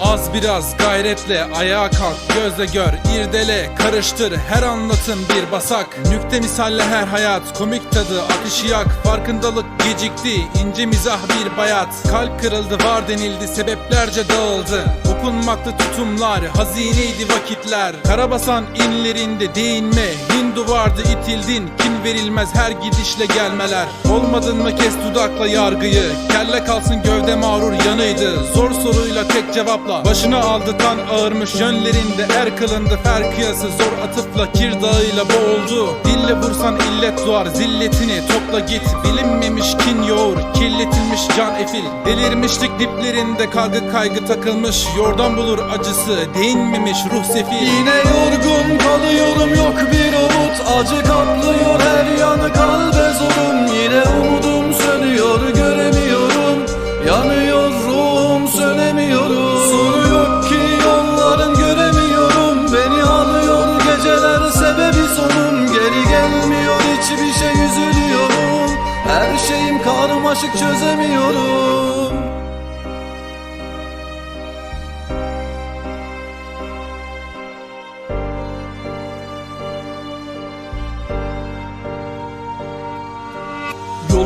Az biraz gayretle ayağa kalk Gözle gör irdele karıştır Her anlatım bir basak. Nükte misalle her hayat Komik tadı akışı yak Farkındalık gecikti ince mizah bir bayat. Kalp kırıldı var denildi sebeplerce dağıldı. Okunmakta tutumlar hazineydi vakitler. Karabasan inlerinde değinme Hindu vardı itildin Kin verilmez her gidişle gelmeler. Olmadın mı kes dudakla yargıyı Kelle kalsın gövde mağrur yanıydı. Zor soruyla tek cevapla Başını aldı kan ağırmış. Yönlerinde Er kılındı fer kıyası zor atıfla Kirdağıyla boğuldu. Dille vursan illet doğar zilletini topla git. Bilinmemiş kin yoğur kirletilmiş can efil. Delirmişlik diplerinde kaygı kaygı takılmış. Yordan bulur acısı değinmemiş ruh sefil. Yine yorgun kalıyorum yok bir umut Acı kaplıyor her yanı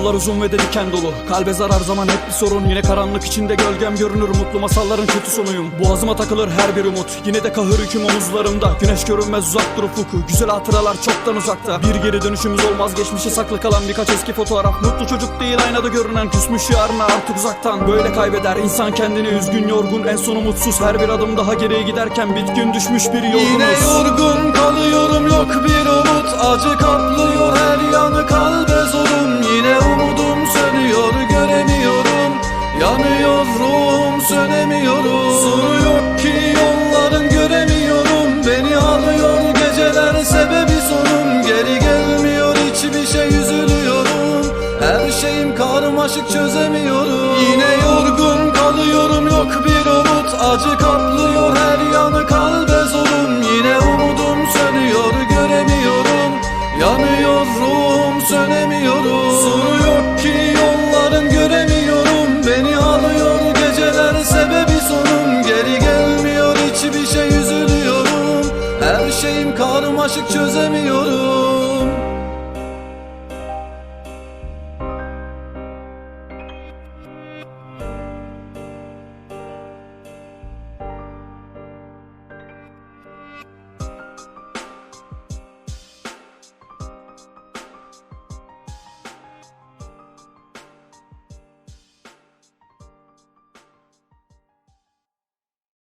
Yollar uzun ve de diken dolu. Kalbe zarar zaman hep bir sorun. Yine karanlık içinde gölgem görünür. Mutlu masalların kötü sonuyum. Boğazıma takılır her bir umut. Yine de kahır hüküm omuzlarımda. Güneş görünmez uzaktır ufuku Güzel hatıralar çoktan uzakta. Bir geri dönüşümüz olmaz. Geçmişe saklı kalan birkaç eski fotoğraf. Mutlu çocuk değil aynada görünen Küsmüş yarına. Artık uzaktan Böyle kaybeder. İnsan kendini üzgün yorgun En sonu mutsuz her bir adım daha geriye giderken Bitkin düşmüş bir Yine yolcunuz yorgun kalıyorum. Yok bir umut göremiyorum Yanıyor ruhum sönemiyorum. Sonu yok ki yolların göremiyorum. Beni alıyor geceler sebebi sonum Geri gelmiyor hiçbir şey üzülüyorum. Her şeyim karmaşık çözemiyorum. Yine yorgun kalıyorum yok bir umut. Acı kaplıyor her yanı kalbe zulüm Yine umudum sönüyor göremiyorum. Yanıyor ruhum sönemiyorum şeyim karmaşık çözemiyorum